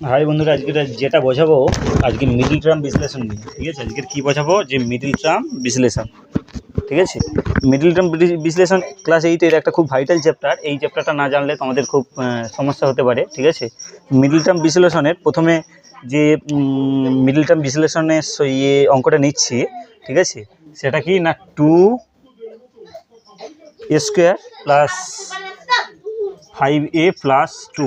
High বন্ধুরা, আজকে যেটা বোঝাবো, আজকে মিডিল টার্ম বিশ্লেষণ নিয়ে, ঠিক আছে? আজকের কী বোঝাবো? যে মিডিল টার্ম বিশ্লেষণ, ঠিক আছে? মিডিল টার্ম বিশ্লেষণ ক্লাস এইটের একটা খুব ভাইটাল চ্যাপ্টার এই চ্যাপ্টারটা না জানলে তোমাদের খুব সমস্যা হতে পারে, ঠিক আছে? মিডিল টার্ম বিশ্লেষণের প্রথমে যে মিডিল টার্ম বিশ্লেষণের ইয়ে অঙ্কটা নিচ্ছি, ঠিক আছে? সেটা কি না two square plus five a plus two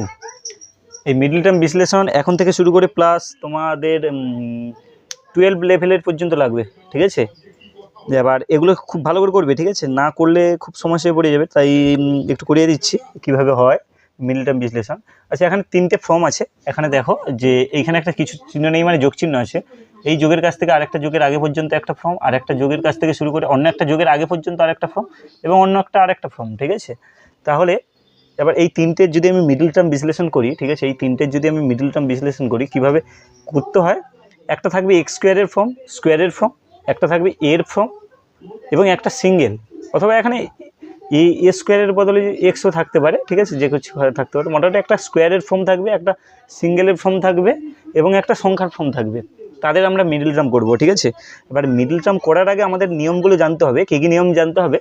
এই মিডল টার্ম বিশ্লেষণ এখন থেকে শুরু করে প্লাস তোমাদের টুয়েলভ লেভেলের পর্যন্ত লাগবে, ঠিক আছে? এবার এগুলো খুব ভালো করে করবে, ঠিক আছে? না করলে খুব সমস্যায় পড়ে যাবে, তাই একটু করিয়ে দিচ্ছি কীভাবে হয় মিডল টার্ম বিশ্লেষণ। আচ্ছা এখানে তিনটে ফর্ম আছে, এখানে দেখো যে এইখানে একটা কিছু চিহ্ন নেই মানে যোগ চিহ্ন আছে। এই যোগের কাছ থেকে আরেকটা যোগের আগে পর্যন্ত একটা ফর্ম আর একটা যোগের কাছ থেকে শুরু করে অন্য একটা যোগের আগে পর্যন্ত আরেকটা ফর্ম এবং অন্য একটা আরেকটা ফর্ম ঠিক আছে? তাহলে এবার এই তিনটের যদি আমি মিডল টার্ম বিশ্লেষণ করি, ঠিক আছে? এই তিনটের যদি আমি মিডল টার্ম বিশ্লেষণ করি, কীভাবে করতে হয়? একটা থাকবে এক্স স্কোয়ারের ফর্ম স্কোয়ারের ফর্ম একটা থাকবে এর ফর্ম এবং একটা সিঙ্গেল অথবা এখানে এ এ স্কোয়ারের বদলে এক্সও থাকতে পারে, ঠিক আছে? যে কিছু থাকতে পারে। মোটামুটি একটা স্কোয়ারের ফর্ম থাকবে, একটা সিঙ্গেলের ফর্ম থাকবে, এবং একটা সংখ্যার ফর্ম থাকবে। তাদের আমরা মিডল টার্ম করব, ঠিক আছে? এবার মিডল টার্ম করার আগে আমাদের নিয়মগুলো জানতে হবে। কী কী নিয়ম জানতে হবে?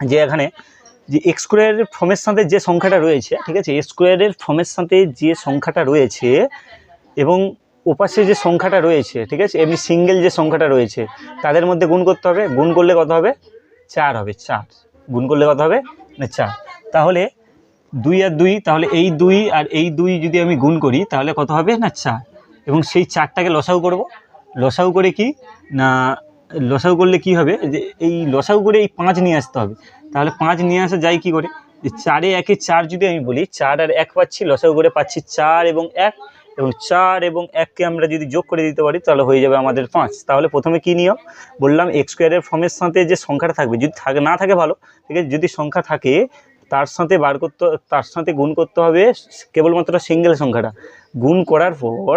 যে এখানে যে এক্স স্কোয়ারের ফর্মের সাথে যে সংখ্যাটা রয়েছে, ঠিক আছে? এ স্কোয়ারের ফর্মের সাথে যে সংখ্যাটা রয়েছে এবং ওপাশে যে সংখ্যাটা রয়েছে, ঠিক আছে? এমনি সিঙ্গেল যে সংখ্যাটা রয়েছে, তাদের মধ্যে গুণ করতে হবে। গুণ করলে কত হবে? চার হবে, চার। গুণ করলে কত হবে? না চার। তাহলে দুই আর দুই, তাহলে এই দুই আর এই দুই যদি আমি গুণ করি, তাহলে কত হবে? না, চার। এবং সেই চারটাকে লসাউ করব। লসাউ করে কি? না লসাউ করলে কি হবে? যে এই লসাউ করে এই পাঁচ নিয়ে আসতে হবে। তাহলে পাঁচ নিয়ে আসা যায় কি করে? চারে একে চার যদি আমি বলি, চার আর এক পাচ্ছি লসাউ করে পাচ্ছি চার এবং এক, এবং চার এবং এককে আমরা যদি যোগ করে দিতে পারি, তাহলে হয়ে যাবে আমাদের পাঁচ। তাহলে প্রথমে কি নিয়ম? বললাম এক্স স্কোয়ারের ফর্মের সাথে যে সংখ্যাটা থাকবে, যদি থাকে, না থাকে ভালো, ঠিক আছে? যদি সংখ্যা থাকে, তার সাথে বার করতে, তার সাথে গুণ করতে হবে কেবলমাত্র সিঙ্গেল সংখ্যাটা। গুণ করার পর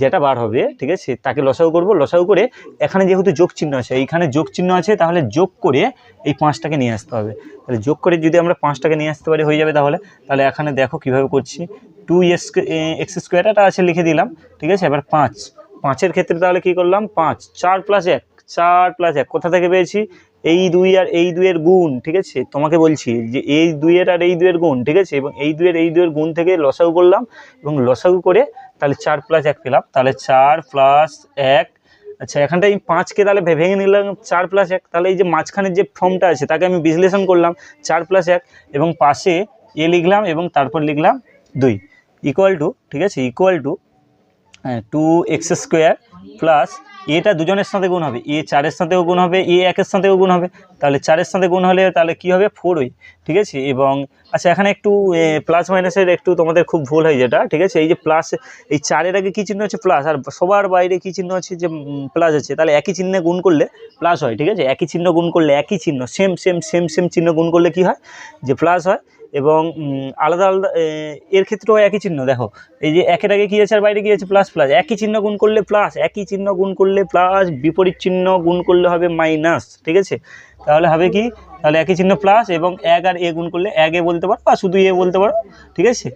যেটা বার হবে, ঠিক আছে, তাকে লসাউ করব। লসাউ করে এখানে যেহেতু যোগ চিহ্ন আছে, এইখানে যোগ চিহ্ন আছে, তাহলে যোগ করে এই পাঁচটাকে নিয়ে আসতে হবে। তাহলে যোগ করে যদি আমরা পাঁচটাকে নিয়ে আসতে পারি, হয়ে যাবে তাহলে। তাহলে এখানে দেখো কীভাবে করছি। টু এস এক্স স্কোয়ারটা আছে লিখে দিলাম, ঠিক আছে, এবার পাঁচ। পাঁচের ক্ষেত্রে তাহলে কী করলাম? পাঁচ। চার প্লাস এক। চার প্লাস এক। কোথা থেকে পেয়েছি? এই দুই আর এই দুইয়ের গুণ, ঠিক আছে, তোমাকে বলছি যে এই দুইয়ের আর এই দুইয়ের গুণ, ঠিক আছে, এবং এই দুইয়ের এই দুইয়ের গুণ থেকে লসাউ করলাম, এবং লসাউ করে তাহলে চার প্লাস এক পেলাম। তাহলে চার প্লাস এক আচ্ছা এখানটা এই পাঁচকে তাহলে ভেঙে নিলাম, চার প্লাস এক। তাহলে এই যে মাঝখানের যে ফর্মটা আছে, তাকে আমি বিশ্লেষণ করলাম, চার প্লাস এক এবং পাশে এ লিখলাম এবং তারপর লিখলাম দুই। ইকুয়াল টু ঠিক আছে equal to two x square plus এটা দুজনের সাথে গুণ হবে, এ চারের সাথেও গুণ হবে, এ একের সাথেও গুণ হবে। তাহলে চারের সাথে গুণ হলে তাহলে কি হবে? ফোর ওই ঠিক আছে? এবং আচ্ছা এখানে একটু প্লাস মাইনাসের একটু তোমাদের খুব ভুল হয় যেটা, ঠিক আছে? এই যে প্লাস এই চারের আগে কী চিহ্ন আছে? প্লাস আর সবার বাইরে কী চিহ্ন আছে যে প্লাস আছে? তাহলে একই চিহ্নে গুণ করলে প্লাস হয়, ঠিক আছে? একই চিহ্ন গুণ করলে একই চিহ্ন সেম সেম সেম সেম চিহ্ন গুণ করলে কি হয়? যে প্লাস হয় এবং আলাদা আলাদা এর ক্ষেত্রেও একই চিহ্ন, দেখো। এই যে একের আগে কী আছে আর বাইরে কী আছে প্লাস প্লাস একই চিহ্ন গুণ করলে প্লাস একই চিহ্ন গুণ করলে প্লাস বিপরীত চিহ্ন গুণ করলে হবে মাইনাস ঠিক আছে? তাহলে হবে কি? তাহলে একই চিহ্ন প্লাস এবং এক আর এ গুণ করলে এক এ বলতে পারো বা শুধু এ বলতে পারো, ঠিক আছে?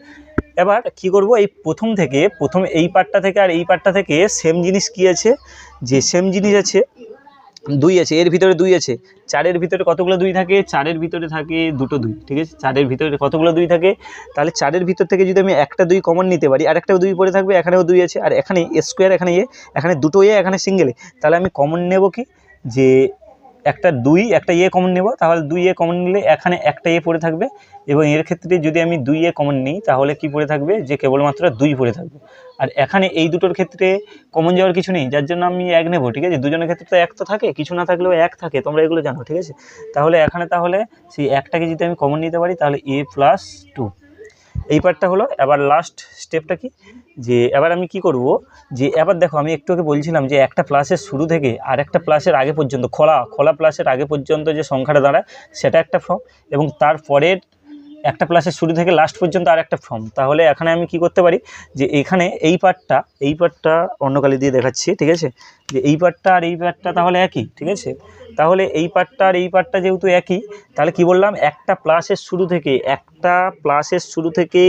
এবার কি করব? এই প্রথম থেকে, প্রথম এই পার্টটা থেকে আর এই পার্টটা থেকে সেম জিনিস কি আছে? যে সেম জিনিস আছে দুই আছে, এর ভিতরে দুই আছে। চারের ভিতরে কতগুলো দুই থাকে? চারের ভিতরে থাকে দুটো দুই, ঠিক আছে? চারের ভিতরে কতগুলো দুই থাকে? তাহলে চারের ভিতর থেকে যদি আমি একটা দুই কমন নিতে পারি, আর একটা দুই পরে থাকবে, এখানেও দুই আছে, আর এখানে স্কোয়ার এখানে এ এখানে দুটো এ এখানে সিঙ্গেলে তাহলে আমি কমন নেব কি? যে একটা দুই, একটা ইয়ে কমন নেব, তাহলে দুই এ কমন নিলে এখানে একটা এ পড়ে থাকবে এবং এর ক্ষেত্রে যদি আমি দুই এ কমন নিই, তাহলে কি পড়ে থাকবে? যে কেবলমাত্র দুই পড়ে থাকবে। আর এখানে এই দুটোর ক্ষেত্রে কমন যাওয়ার কিছু নেই, যার জন্য আমি এক নেব, ঠিক আছে? দুজনের ক্ষেত্রে তো এক তো থাকে, কিছু না থাকলেও এক থাকে, তোমরা এগুলো জানো, ঠিক আছে? তাহলে এখানে তাহলে সেই একটাকে যদি আমি কমন নিতে পারি, তাহলে এ প্লাস টু এই পার্টটা হলো, এবার লাস্ট স্টেপটা কি? যে এবার আমি কি করব? যে এবার দেখো, আমি একটু আগে বলছিলাম যে একটা প্লাসের শুরু থেকে আর একটা প্লাসের আগে পর্যন্ত, খোলা খোলা প্লাসের আগে পর্যন্ত যে সংখ্যাটা দাঁড়ায়, সেটা একটা ফর্ম এবং তারপরের একটা প্লাসের শুরু থেকে লাস্ট পর্যন্ত আর একটা ফর্ম তাহলে এখানে আমি কি করতে পারি? যে এখানে এই পার্টটা এই পার্টটা অন্য কালি দিয়ে দেখাচ্ছি, ঠিক আছে? যে এই পার্টটা আর এই পার্টটা তাহলে একই, ঠিক আছে? তাহলে এই পার্টটা আর এই পার্টটা যেহেতু একই, তাহলে কি বললাম? একটা প্লাসের শুরু থেকে, একটা প্লাসের শুরু থেকে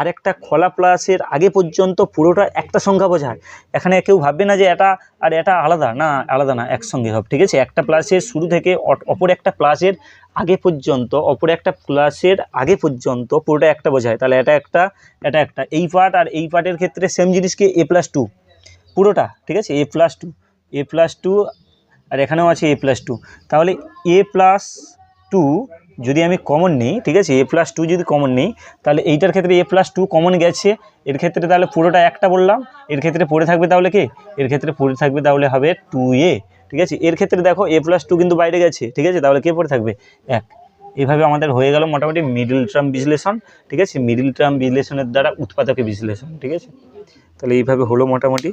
আরেকটা খোলা প্লাসের আগে পর্যন্ত পুরোটা একটা সংখ্যা বোঝায়। এখানে কেউ ভাববে না যে এটা আর এটা আলাদা। না আলাদা না, একসঙ্গে হবে, ঠিক আছে? একটা প্লাসের শুরু থেকে অপর একটা প্লাসের আগে পর্যন্ত, অপর একটা প্লাসের আগে পর্যন্ত পুরোটা একটা বোঝায়। তাহলে এটা একটা এটা একটা। এই পার্ট আর এই পার্টের ক্ষেত্রে সেম জিনিসকে এ প্লাস টু পুরোটা, ঠিক আছে? A plus two a plus two আর এখানেও আছে এ প্লাস টু তাহলে এ প্লাস টু যদি আমি কমন নিই, ঠিক আছে? এ প্লাস টু যদি কমন নিই, তাহলে এইটার ক্ষেত্রে এ প্লাস টু কমন গেছে। এর ক্ষেত্রে তাহলে পুরোটা একটা বললাম। এর ক্ষেত্রে পড়ে থাকবে তাহলে কি? এর ক্ষেত্রে পড়ে থাকবে তাহলে হবে টু এ ঠিক আছে? এর ক্ষেত্রে দেখো এ প্লাস টু কিন্তু বাইরে গেছে, ঠিক আছে? তাহলে কে পড়ে থাকবে? এক। এইভাবে আমাদের হয়ে গেল মোটামুটি মিডিল টার্ম বিশ্লেষণ, ঠিক আছে? মিডিল টার্ম বিশ্লেষণের দ্বারা উৎপাদকের বিশ্লেষণ, ঠিক আছে? তাহলে এইভাবে হলো মোটামুটি।